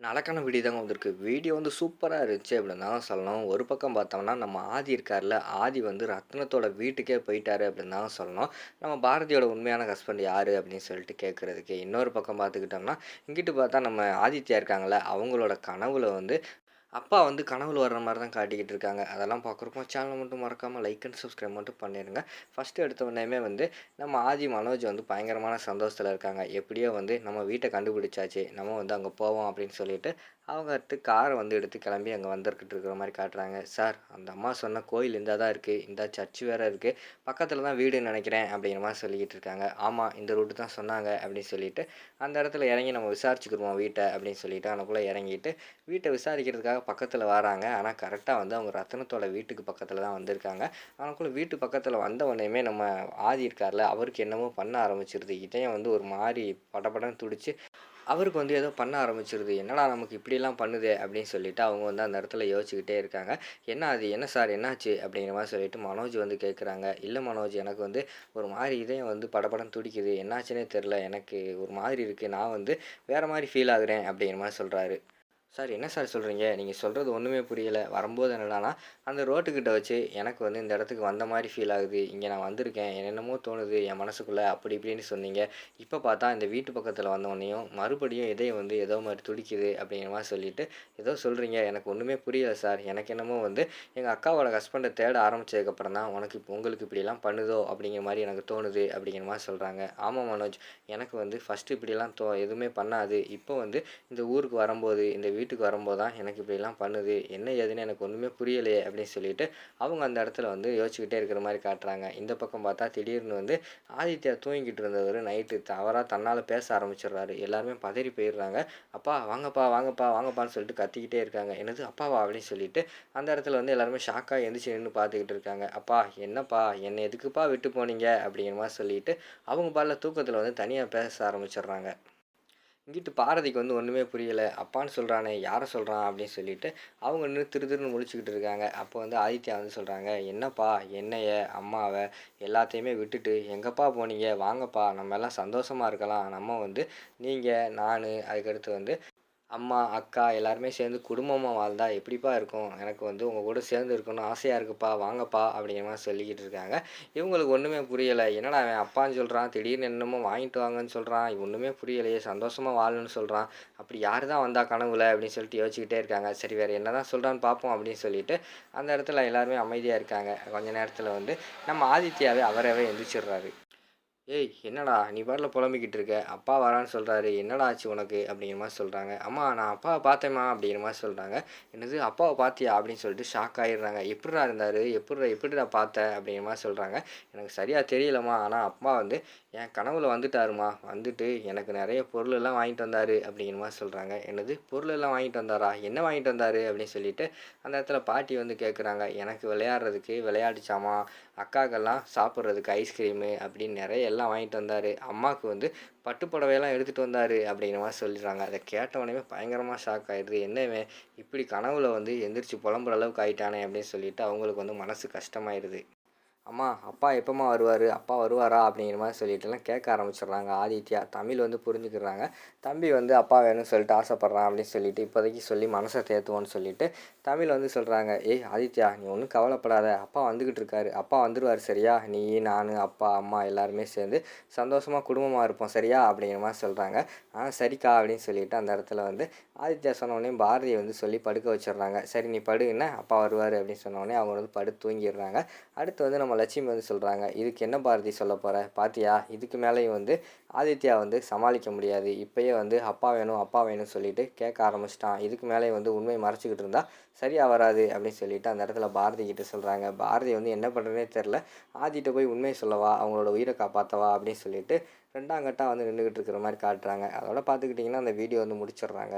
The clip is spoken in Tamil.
நடக்கான வீடியோ தாங்க வந்திருக்கு. வீடியோ வந்து சூப்பராக இருந்துச்சு அப்படின்னு தான் சொல்லணும். ஒரு பக்கம் பார்த்தோம்னா, நம்ம ஆதி இருக்கார்ல, ஆதி வந்து ரத்னத்தோட வீட்டுக்கே போயிட்டாரு அப்படின்னு தான் சொல்லணும். நம்ம பாரதியோட உண்மையான ஹஸ்பண்ட் யார் அப்படின்னு சொல்லிட்டு கேட்குறதுக்கு இன்னொரு பக்கம் பார்த்துக்கிட்டோம்னா, இங்கிட்டு பார்த்தா நம்ம ஆதித்யா இருக்காங்கள அவங்களோட கனவுல வந்து அப்பா வந்து கனவுல வர்ற மாதிரி தான் காட்டிக்கிட்டு இருக்காங்க. அதெல்லாம் பார்க்குறப்போ சேனல் மட்டும் மறக்காம லைக் அண்ட் சப்ஸ்கிரைப் மட்டும் பண்ணிடுங்க. ஃபஸ்ட்டு எடுத்த உடனேமே வந்து நம்ம ஆதி, மனோஜ் வந்து பயங்கரமான சந்தோஷத்தில் இருக்காங்க. எப்படியோ வந்து நம்ம வீட்டை கண்டுபிடிச்சாச்சு. நம்ம வந்து அங்கே போவோம் அப்படின்னு சொல்லிட்டு, அவங்க அடுத்து காரை வந்து எடுத்து கிளம்பி அங்கே வந்துருக்கிட்டு இருக்கிற மாதிரி காட்டுறாங்க. சார் அந்த அம்மா சொன்ன கோயில் இந்தா தான் இருக்குது இந்தா சர்ச் வேறு இருக்குது பக்கத்தில் தான் வீடுன்னு நினைக்கிறேன் அப்படிங்கிற மாதிரி சொல்லிக்கிட்டு இருக்காங்க. ஆமாம் இந்த ரூட்டு தான் சொன்னாங்க அப்படின்னு சொல்லிட்டு, அந்த இடத்துல இறங்கி நம்ம விசாரிச்சுக்குருவோம் வீட்டை அப்படின்னு சொல்லிட்டு, அங்கனக்குள்ள இறங்கிட்டு, வீட்டை விசாரிக்கிறதுக்காக பக்கத்தில் வராங்க. ஆனால் கரெக்டாக வந்து அவங்க ரத்னத்தோட வீட்டுக்கு பக்கத்தில் தான் வந்திருக்காங்க. அங்கனக்குள்ள வீட்டு பக்கத்தில் வந்த உடனேமே நம்ம ஆதி இருக்கார்ல, அவருக்கு என்னமோ பண்ண ஆரம்பிச்சிருது இதயம் வந்து ஒரு மாதிரி படபடன்னு துடிச்சு, அவருக்கு வந்து ஏதோ பண்ண ஆரம்பிச்சிருது என்னடா நமக்கு இப்படிலாம் பண்ணுதே அப்படின்னு சொல்லிட்டு, அவங்க வந்து அந்த இடத்துல யோசிச்சுக்கிட்டே இருக்காங்க. என்ன அது என்ன சார் என்னாச்சு? அப்படிங்கிற மாதிரி சொல்லிட்டு மனோஜ் வந்து கேட்குறாங்க. இல்லை மனோஜ் எனக்கு வந்து ஒரு மாதிரி இதயம் வந்து படப்படம் துடிக்குது. என்னாச்சுன்னே தெரியல. எனக்கு ஒரு மாதிரி இருக்குது நான் வந்து வேறு மாதிரி ஃபீல் ஆகுறேன் அப்படிங்கிற மாதிரி சொல்கிறாரு சார் என்ன சார் சொல்கிறீங்க நீங்கள் சொல்கிறது ஒன்றுமே புரியல. வரும்போது என்னடானா அந்த ரோட்டுக்கிட்ட வச்சு எனக்கு வந்து இந்த இடத்துக்கு வந்த மாதிரி ஃபீல் ஆகுது. இங்கே நான் வந்திருக்கேன். என்னென்னமோ தோணுது என் மனசுக்குள்ளே அப்படி இப்படின்னு சொன்னீங்க. இப்போ பார்த்தா இந்த வீட்டு பக்கத்தில் வந்த மறுபடியும் இதயம் வந்து ஏதோ மாதிரி துடிக்குது அப்படிங்கிற மாதிரி சொல்லிட்டு, ஏதோ சொல்கிறீங்க எனக்கு ஒன்றுமே புரியல சார். எனக்கு என்னமோ வந்து எங்கள் அக்காவோட ஹஸ்பண்டை தேட ஆரம்பித்ததுக்கப்புறம் தான், உனக்கு இப்போ உங்களுக்கு இப்படிலாம் பண்ணுதோ அப்படிங்கிற மாதிரி எனக்கு தோணுது அப்படிங்கிற மாதிரி சொல்கிறாங்க ஆமாம் மனோஜ். எனக்கு வந்து ஃபர்ஸ்ட்டு இப்படிலாம் தோ எதுவுமே பண்ணாது. இப்போ வந்து இந்த ஊருக்கு வரும்போது, இந்த வீட்டுக்கு வரும்போது தான் எனக்கு இப்படிலாம் பண்ணுது. என்ன ஏதுன்னு எனக்கு ஒன்றுமே புரியலையே அப்படின்னு சொல்லிட்டு, அவங்க அந்த இடத்துல வந்து யோசிச்சுக்கிட்டே இருக்கிற மாதிரி காட்டுறாங்க. இந்த பக்கம் பார்த்தா திடீர்னு வந்து ஆதித்யா தூங்கிட்டு இருந்தவர் நைட்டு தவறாக தன்னால் பேச ஆரம்பிச்சிடுறாரு எல்லாருமே பதறி போயிடுறாங்க. அப்பா வாங்கப்பா, வாங்கப்பா, வாங்கப்பான்னு சொல்லிட்டு கத்திக்கிட்டே இருக்காங்க. என்னது அப்பாவா? அப்படின்னு சொல்லிட்டு, அந்த இடத்துல வந்து எல்லாருமே ஷாக்காக எந்திரிச்சு நின்று பார்த்துக்கிட்டு இருக்காங்க. அப்பா என்னப்பா? என்னை எதுக்குப்பா விட்டு போனீங்க? அப்படிங்கிற மாதிரி சொல்லிட்டு, அவங்க பாட்டுல தூக்கத்தில் வந்து தனியாக பேச ஆரம்பிச்சிடுறாங்க இங்கிட்டு பாரதிக்கு வந்து ஒன்றுமே புரியலை அப்பான்னு சொல்கிறானே யாரை சொல்கிறான் அப்படின்னு சொல்லிட்டு, அவங்க நின்று திரு திருன்னு முழிச்சுக்கிட்டு இருக்காங்க. அப்போ வந்து ஆதித்யா வந்து சொல்கிறாங்க என்னப்பா? என்னைய, அம்மாவை எல்லாத்தையுமே விட்டுட்டு எங்கப்பா போனீங்க? வாங்கப்பா நம்ம எல்லாம் சந்தோஷமாக இருக்கலாம். நம்ம வந்து நீங்கள் நான் அதுக்கடுத்து வந்து அம்மா, அக்கா எல்லாருமே சேர்ந்து குடும்பமாக வாழ்ந்தா எப்படிப்பா இருக்கும்? எனக்கு வந்து உங்கள் கூட சேர்ந்து இருக்கணும்னு ஆசையாக இருக்குப்பா. வாங்கப்பா அப்படிங்கிற மாதிரி சொல்லிக்கிட்டு இருக்காங்க. இவங்களுக்கு ஒன்றுமே புரியலை என்னடா அவன் அப்பான்னு சொல்கிறான் திடீர்னு என்னமோ வாங்கிட்டு வாங்கன்னு சொல்கிறான் ஒன்றுமே புரியலையே. சந்தோஷமாக வாழணும்னு சொல்கிறான் அப்படி யாரு தான் வந்தா கனவுல? அப்படின்னு சொல்லிட்டு யோசிச்சுக்கிட்டே இருக்காங்க. சரி வேற என்னதான் சொல்கிறான்னு பார்ப்போம் அப்படின்னு சொல்லிட்டு, அந்த இடத்துல எல்லாருமே அமைதியாக இருக்காங்க. கொஞ்ச நேரத்தில் வந்து நம்ம ஆதித்யாவே அவரவே எந்திரிச்சிடுறாரு ஏய் என்னடா? நீ பாட்டில் புலம்பிக்கிட்டு இருக்க. அப்பா வரான்னு சொல்கிறாரு என்னடா ஆச்சு உனக்கு? அப்படிங்கிற மாதிரி சொல்கிறாங்க அம்மா நான் அப்பாவை பார்த்தேம்மா அப்படிங்கிற மாதிரி சொல்கிறாங்க என்னது அப்பாவை பார்த்தியா? அப்படின்னு சொல்லிட்டு ஷாக் ஆயிடுறாங்க. எப்படிடா இருந்தார் எப்படிடா எப்படிடா பார்த்த? அப்படிங்கிற மாதிரி சொல்கிறாங்க எனக்கு சரியாக தெரியலம்மா. ஆனால் அப்பா வந்து என் கனவுல வந்துட்டாரும்மா. வந்துட்டு எனக்கு நிறைய பொருள் எல்லாம் வாங்கிட்டு வந்தார் அப்படிங்கிற மாதிரி சொல்கிறாங்க என்னது பொருள் எல்லாம் வாங்கிட்டு வந்தாரா? என்ன வாங்கிட்டு வந்தாரு? அப்படின்னு சொல்லிட்டு, அந்த இடத்துல பாட்டி வந்து கேட்குறாங்க. எனக்கு விளையாடுறதுக்கு விளையாடிச்சாமா அக்காக்கெல்லாம் சாப்பிட்றதுக்கு ஐஸ்கிரீமு அப்படின்னு நிறைய எல்லாம் வாங்கிட்டு வந்தார். அம்மாவுக்கு வந்து பட்டு புடவையெல்லாம் வந்தார் அப்படிங்கிற மாதிரி சொல்லிடுறாங்க. அதை கேட்ட பயங்கரமாக ஷாக் ஆகிடுது என்னவே இப்படி கனவுல வந்து எந்திரிச்சு புலம்புற அளவுக்கு ஆயிட்டானே அப்படின்னு சொல்லிட்டு, அவங்களுக்கு வந்து மனசு கஷ்டமாயிடுது. அம்மா அப்பா எப்போம்மா வருவார் அப்பா வருவாரா? அப்படிங்கிற மாதிரி சொல்லிட்டுலாம் கேட்க ஆரம்பிச்சிடுறாங்க ஆதித்யா. தமிழ் வந்து புரிஞ்சுக்கிறாங்க தம்பி வந்து அப்பா வேணும்னு சொல்லிட்டு ஆசைப்பட்றான் அப்படின்னு சொல்லிட்டு, இப்போதைக்கு சொல்லி மனசை தேத்துவோம்ன்னு சொல்லிட்டு, தமிழ் வந்து சொல்கிறாங்க ஏய் ஆதித்யா நீ ஒன்றும் கவலைப்படாத. அப்பா வந்துக்கிட்டு இருக்காரு. அப்பா வந்துடுவார் சரியா? நீ, நான் அப்பா, அம்மா எல்லாருமே சேர்ந்து சந்தோஷமாக குடும்பமாக இருப்போம் சரியா? அப்படிங்கிற மாதிரி சொல்கிறாங்க ஆ சரிக்கா அப்படின்னு சொல்லிட்டு அந்த இடத்துல வந்து ஆதித்யா சொன்னோடனே பாரதியை வந்து சொல்லி படுக்க வச்சிடுறாங்க சரி நீ படுங்கன்னா அப்பா வருவார் அப்படின்னு சொன்னோடனே அவங்க வந்து படு தூங்கிடுறாங்க. அடுத்து வந்து நம்ம லட்சுமி வந்து சொல்கிறாங்க இதுக்கு என்ன பாரதி சொல்லப் போகிற பார்த்தியா? இதுக்கு மேலேயும் வந்து ஆதித்யா வந்து சமாளிக்க முடியாது. இப்பயே வந்து அப்பா வேணும், அப்பா வேணும்னு சொல்லிட்டு கேட்க ஆரம்பிச்சிட்டான் இதுக்கு மேலே வந்து உண்மையை மறைச்சிக்கிட்டு இருந்தால் சரியாக வராது அப்படின்னு சொல்லிட்டு அந்த இடத்துல பாரதி கிட்ட சொல்கிறாங்க பாரதி வந்து என்ன பண்ணுறதுனே தெரில ஆதிட்ட போய் உண்மையை சொல்லவா? அவங்களோட உயிரை காப்பாற்றவா அப்படின்னு சொல்லிட்டு ரெண்டாம் கட்டாக வந்து நின்றுக்கிட்டு இருக்கிற மாதிரி காட்டுறாங்க. அதோட பார்த்துக்கிட்டிங்கன்னா அந்த வீடியோ வந்து முடிச்சிடுறாங்க